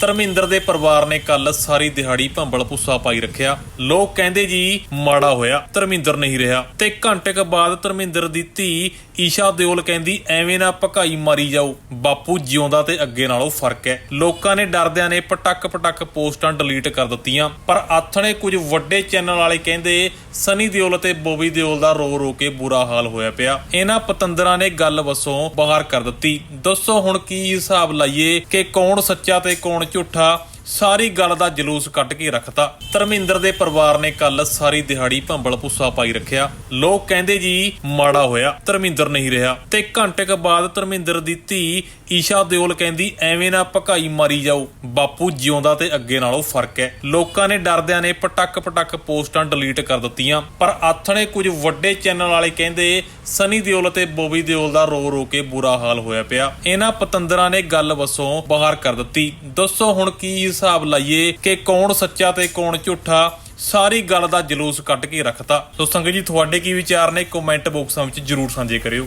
ਧਰਮਿੰਦਰ ਦੇ ਪਰਿਵਾਰ ਨੇ ਕੱਲ ਸਾਰੀ ਦਿਹਾੜੀ ਭੰਬਲ ਪੁੱਸਾ ਪਾਈ ਰੱਖਿਆ। ਲੋਕ ਕਹਿੰਦੇ ਜੀ, ਮਾੜਾ ਹੋਇਆ, ਧਰਮਿੰਦਰ ਨਹੀਂ ਰਿਹਾ। ਤੇ ਘੰਟੇ ਕੁ ਬਾਅਦ ਧਰਮਿੰਦਰ ਦੀ ਧੀ ਈਸ਼ਾ ਦਿਓਲ ਕਹਿੰਦੀ, ਐਵੇਂ ਨਾ ਭਕਾਈ ਮਾਰੀ ਜਾਓ ਬਾਪੂ ਜਿਉਂਦਾ ਤੇ ਅੱਗੇ ਨਾਲੋਂ ਫ਼ਰਕ ਹੈ। ਲੋਕਾਂ ਨੇ ਡਰਦਿਆਂ ਨੇ ਪਟਕ ਪਟਕ ਪੋਸਟਾਂ ਡਿਲੀਟ ਕਰ ਦਿੱਤੀਆਂ। ਪਰ ਆਥਣੇ ਕੁਝ ਵੱਡੇ ਚੈਨਲ ਵਾਲੇ ਕਹਿੰਦੇ, ਸਨੀ ਦਿਓਲ ਤੇ ਬੋਬੀ ਦਿਓਲ ਦਾ ਰੋ ਰੋ ਕੇ ਬੁਰਾ ਹਾਲ ਹੋਇਆ ਪਿਆ। ਇਹਨਾਂ ਪਤੰਦਰਾਂ ਨੇ ਗੱਲ ਵਸੋਂ ਬਾਹਰ ਕਰ ਦਿੱਤੀ। ਦੱਸੋ ਹੁਣ ਕੀ ਹਿਸਾਬ ਲਾਈਏ ਕਿ ਕੌਣ ਸੱਚਾ ਤੇ ਕੌਣ ਝੂਠਾ ਸਾਰੀ ਗੱਲ ਦਾ ਜਲੂਸ ਕੱਢ ਕੇ ਰੱਖਤਾ। ਧਰਮਿੰਦਰ ਦੇ ਪਰਿਵਾਰ ਨੇ ਕੱਲ ਸਾਰੀ ਦਿਹਾੜੀ ਭੰਬਲ ਪੁੱਸਾ ਪਾਈ ਰੱਖਿਆ। ਲੋਕ ਕਹਿੰਦੇ ਜੀ, ਮਾੜਾ ਹੋਇਆ, ਧਰਮਿੰਦਰ ਨਹੀਂ ਰਿਹਾ। ਤੇ ਘੰਟੇ ਕੁ ਬਾਅਦ ਧਰਮਿੰਦਰ ਦੀ ਧੀ ਈਸ਼ਾ ਦਿਓਲ ਕਹਿੰਦੀ, ਐਵੇਂ ਨਾ ਭਕਾਈ ਮਾਰੀ ਜਾਓ ਬਾਪੂ ਜਿਉਂਦਾ ਤੇ ਅੱਗੇ ਨਾਲੋਂ ਫ਼ਰਕ ਹੈ। ਲੋਕਾਂ ਨੇ ਡਰਦਿਆਂ ਨੇ ਪਟਕ ਪਟਕ ਪੋਸਟਾਂ ਡਿਲੀਟ ਕਰ ਦਿੱਤੀਆਂ। ਪਰ ਆਥਣੇ ਕੁਝ ਵੱਡੇ ਚੈਨਲ ਵਾਲੇ ਕਹਿੰਦੇ, ਸਨੀ ਦਿਓਲ ਤੇ ਬੋਬੀ ਦਿਓਲ ਦਾ ਰੋ ਰੋ ਕੇ ਬੁਰਾ ਹਾਲ ਹੋਇਆ ਪਿਆ। ਇਹਨਾਂ ਪਤੰਦਰਾਂ ਨੇ ਗੱਲ ਵਸੋਂ ਬਾਹਰ ਕਰ ਦਿੱਤੀ। ਦੱਸੋ ਹੁਣ ਕੀ ਹਿਸਾਬ ਲਾਈਏ ਕਿ ਕੌਣ ਸੱਚਾ ਤੇ ਕੌਣ ਝੂਠਾ, ਸਾਰੀ ਗੱਲ ਦਾ ਜਲੂਸ ਕੱਢ ਕੇ ਰੱਖਤਾ। ਸੋ ਸੰਗਤ ਜੀ, ਤੁਹਾਡੇ ਕੀ ਵਿਚਾਰ ਨੇ? ਕਮੈਂਟ ਬਾਕਸਾਂ ਵਿੱਚ ਜਰੂਰ ਸਾਂਝੇ ਕਰਿਓ।